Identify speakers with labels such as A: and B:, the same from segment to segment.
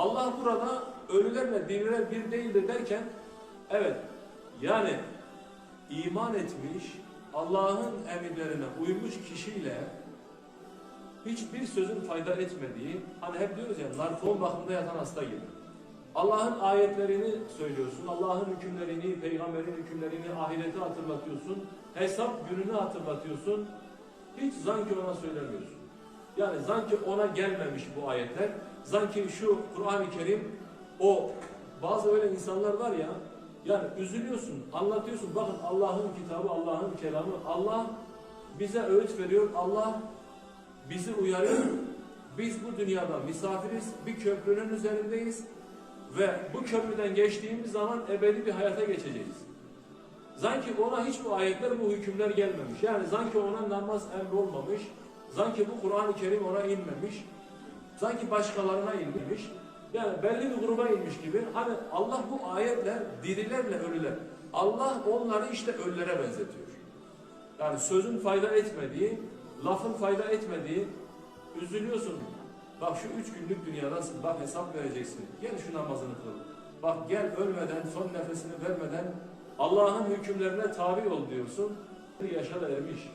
A: Allah burada ölülerle diriler bir değildir derken evet yani iman etmiş Allah'ın emirlerine uymuş kişiyle hiçbir sözün fayda etmediği hani hep diyoruz ya narkoz bakımında yatan hasta gibi. Allah'ın ayetlerini söylüyorsun, Allah'ın hükümlerini, peygamberin hükümlerini, ahireti hatırlatıyorsun, hesap gününü hatırlatıyorsun. Hiç zanki ona söylemiyorsun. Yani zanki ona gelmemiş bu ayetler. Zanki şu Kur'an-ı Kerim o bazı öyle insanlar var ya yani üzülüyorsun, anlatıyorsun. Bakın Allah'ın kitabı, Allah'ın kelamı. Allah bize öğüt veriyor. Allah bizi uyarıyor. Biz bu dünyada misafiriz. Bir köprünün üzerindeyiz. Ve bu köprüden geçtiğimiz zaman ebedi bir hayata geçeceğiz. Sanki ona hiç bu ayetler, bu hükümler gelmemiş. Yani sanki ona namaz emrolmamış. Sanki bu Kur'an-ı Kerim ona inmemiş. Sanki başkalarına inmemiş. Yani belli bir gruba inmiş gibi. Hani Allah bu ayetler dirilerle ölüler. Allah onları işte ölülere benzetiyor. Yani sözün fayda etmediği, lafın fayda etmediği, üzülüyorsun. Bak şu üç günlük dünyadasın, bak hesap vereceksin. Gel şu namazını kıl. Bak gel ölmeden, son nefesini vermeden Allah'ın hükümlerine tabi ol diyorsun. Bir yaşa da ermiş.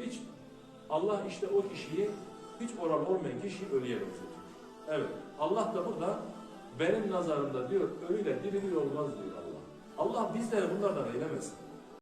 A: Hiç Allah işte o kişiyi, hiç oral olmayan kişiyi ölüye benzetiyor. Evet, Allah da burada benim nazarımda diyor, ölüyle diriliyor olmaz diyor Allah. Allah bizleri bunlardan eylemesin.